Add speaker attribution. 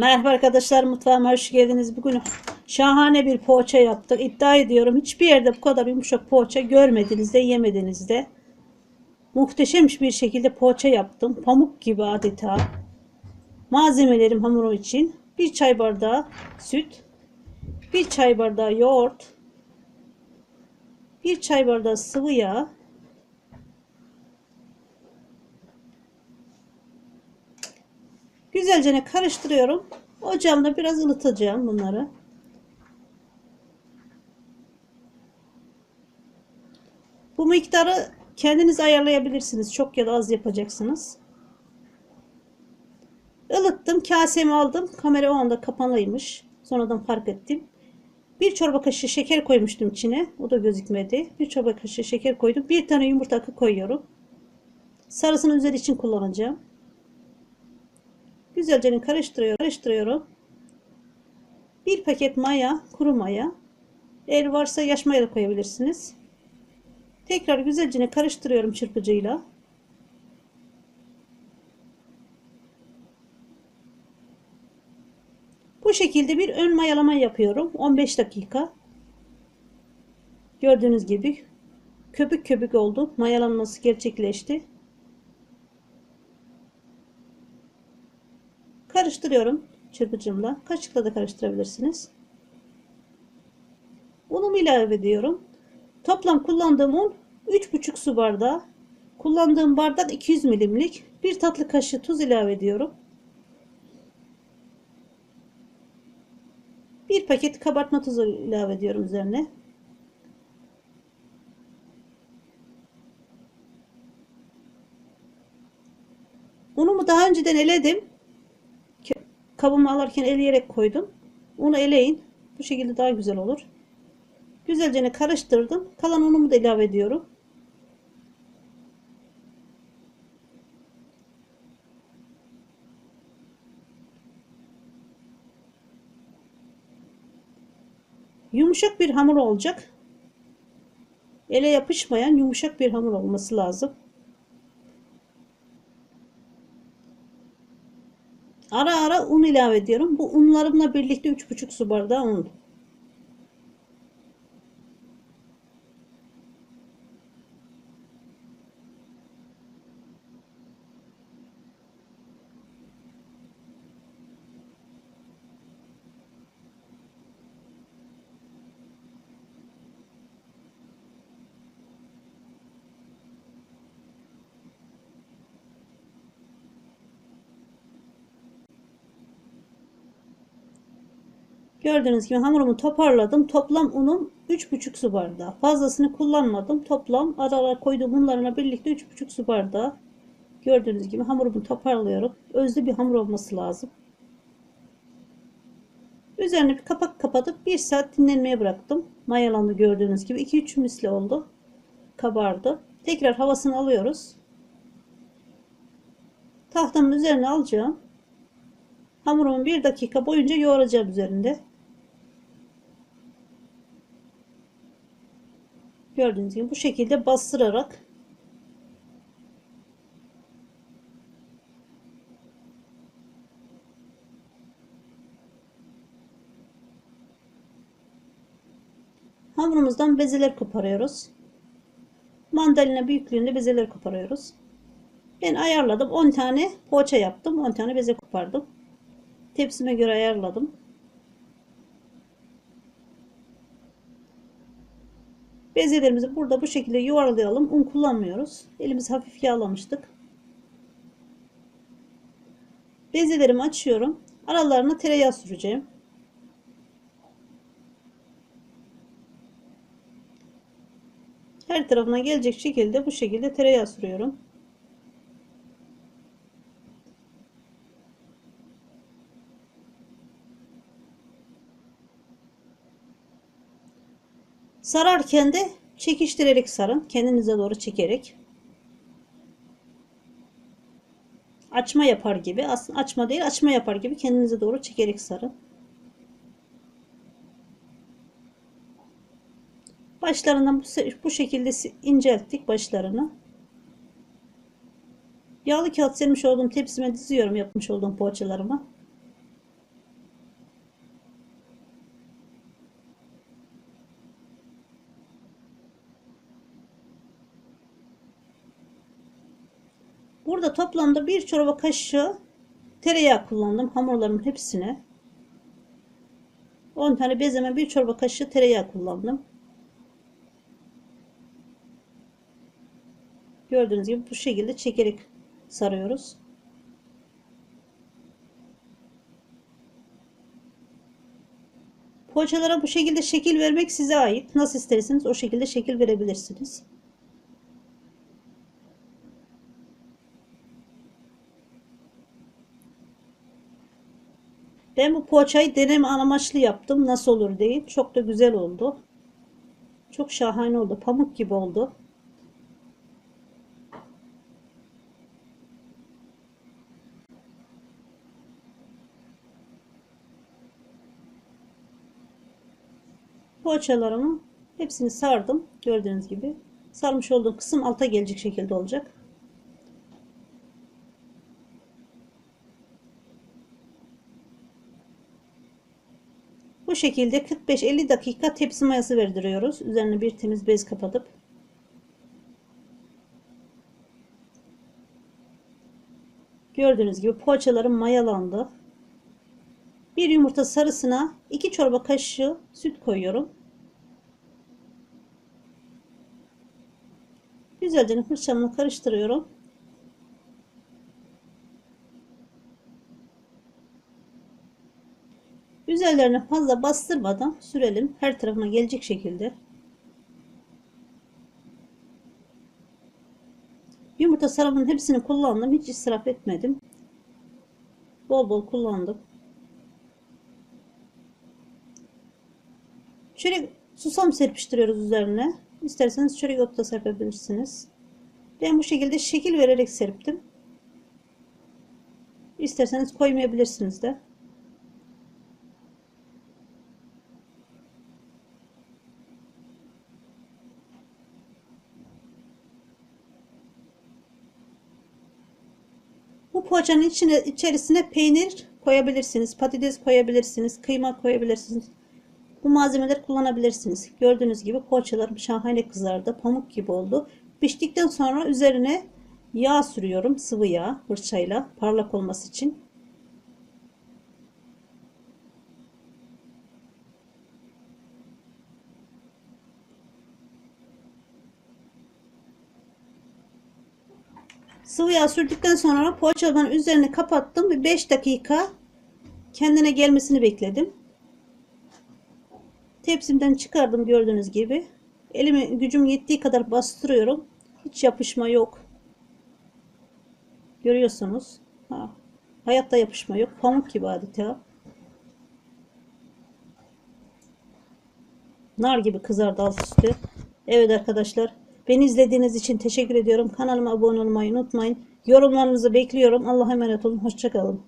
Speaker 1: Merhaba arkadaşlar mutfağıma hoş geldiniz. Bugün şahane bir poğaça yaptık. İddia ediyorum hiçbir yerde bu kadar yumuşak poğaça görmediniz de yemediniz de. Muhteşem bir şekilde poğaça yaptım. Pamuk gibi adeta. Malzemelerim hamuru için. Bir çay bardağı süt. Bir çay bardağı yoğurt. Bir çay bardağı sıvı yağ. Güzelce karıştırıyorum. Ocağımda biraz ılıtacağım bunları. Bu miktarı kendiniz ayarlayabilirsiniz. Çok ya da az yapacaksınız. Ilıttım. Kasemi aldım. Kamera o anda kapalıymış. Sonradan fark ettim. Bir çorba kaşığı şeker koymuştum içine. O da gözükmedi. Bir çorba kaşığı şeker koydum. Bir tane yumurta akı koyuyorum. Sarısını üzeri için kullanacağım. Güzelce karıştırıyorum. karıştırıyorum. Bir paket maya, kuru maya. Eğer varsa yaş maya da koyabilirsiniz. Tekrar güzelce karıştırıyorum çırpıcıyla. Bu şekilde bir ön mayalama yapıyorum. 15 dakika. Gördüğünüz gibi köpük köpük oldu. Mayalanması gerçekleşti. Karıştırıyorum çırpıcımla. Kaşıkla da karıştırabilirsiniz. Unumu ilave ediyorum. Toplam kullandığım un 3,5 su bardağı. Kullandığım bardak 200 milimlik. Bir tatlı kaşığı tuz ilave ediyorum. Bir paket kabartma tuzu ilave ediyorum üzerine. Unumu daha önceden eledim. Kabımı alarken eleyerek koydum. Unu eleyin. Bu şekilde daha güzel olur. Güzelce karıştırdım. Kalan unumu da ilave ediyorum. Yumuşak bir hamur olacak. Ele yapışmayan yumuşak bir hamur olması lazım. Ara ara un ilave ediyorum. Bu unlarımla birlikte 3,5 su bardağı un. Gördüğünüz gibi hamurumu toparladım. Toplam unum 3,5 su bardağı. Fazlasını kullanmadım. Toplam ara ara koyduğum unlarla birlikte 3,5 su bardağı. Gördüğünüz gibi hamurumu toparlıyorum. Özlü bir hamur olması lazım. Üzerine bir kapak kapatıp 1 saat dinlenmeye bıraktım. Mayalandı gördüğünüz gibi. 2-3 misli oldu. Kabardı. Tekrar havasını alıyoruz. Tahtamın üzerine alacağım. Hamurumu 1 dakika boyunca yoğuracağım üzerinde. Gördüğünüz gibi bu şekilde bastırarak hamurumuzdan bezeler koparıyoruz. Mandalina büyüklüğünde bezeler koparıyoruz. Ben ayarladım. 10 tane poğaça yaptım. 10 tane beze kopardım. Tepsime göre ayarladım. Bezelerimizi burada bu şekilde yuvarlayalım. Un kullanmıyoruz. Elimizi hafif yağlamıştık. Bezelerimi açıyorum. Aralarına tereyağı süreceğim. Her tarafına gelecek şekilde bu şekilde tereyağı sürüyorum. Sararken de çekiştirerek sarın. Kendinize doğru çekerek. Açma yapar gibi. Aslında açma değil açma yapar gibi kendinize doğru çekerek sarın. Başlarından bu, bu şekilde incelttik başlarını. Yağlı kağıt sermiş olduğum tepsime diziyorum yapmış olduğum poğaçalarımı. Burada toplamda bir çorba kaşığı tereyağı kullandım hamurlarımın hepsine. 10 tane bezeme bir çorba kaşığı tereyağı kullandım. Gördüğünüz gibi bu şekilde çekerek sarıyoruz. Poğaçalara bu şekilde şekil vermek size ait. Nasıl isterseniz o şekilde şekil verebilirsiniz. Ben bu poğaçayı deneme amaçlı yaptım. Nasıl olur diye. Çok da güzel oldu. Çok şahane oldu. Pamuk gibi oldu. Poğaçalarımı hepsini sardım. Gördüğünüz gibi. Sarmış olduğum kısım alta gelecek şekilde olacak. Şekilde 45-50 dakika tepsi mayası verdiriyoruz. Üzerine bir temiz bez kapatıp. Gördüğünüz gibi poğaçalarım mayalandı. Bir yumurta sarısına 2 çorba kaşığı süt koyuyorum. Güzelce fırçamla karıştırıyorum. Üzerlerine fazla bastırmadan sürelim. Her tarafına gelecek şekilde. Yumurta sarımın hepsini kullandım. Hiç israf etmedim. Bol bol kullandım. Şöyle susam serpiştiriyoruz üzerine. İsterseniz çörek otu da serpebilirsiniz. Ben bu şekilde şekil vererek serptim. İsterseniz koymayabilirsiniz de. Poğaçanın içine, içerisine peynir koyabilirsiniz. Patates koyabilirsiniz. Kıyma koyabilirsiniz. Bu malzemeleri kullanabilirsiniz. Gördüğünüz gibi poğaçalarım şahane kızardı. Pamuk gibi oldu. Piştikten sonra üzerine yağ sürüyorum. Sıvı yağ fırçayla parlak olması için. Sıvı yağ sürdükten sonra poğaçaların üzerine kapattım ve 5 dakika kendine gelmesini bekledim. Tepsimden çıkardım gördüğünüz gibi. Elime gücüm yettiği kadar bastırıyorum. Hiç yapışma yok. Görüyorsunuz. Ha. Hayatta yapışma yok. Pamuk gibi adeta. Nar gibi kızardı alt üstü. Evet arkadaşlar. Beni izlediğiniz için teşekkür ediyorum. Kanalıma abone olmayı unutmayın. Yorumlarınızı bekliyorum. Allah'a emanet olun. Hoşçakalın.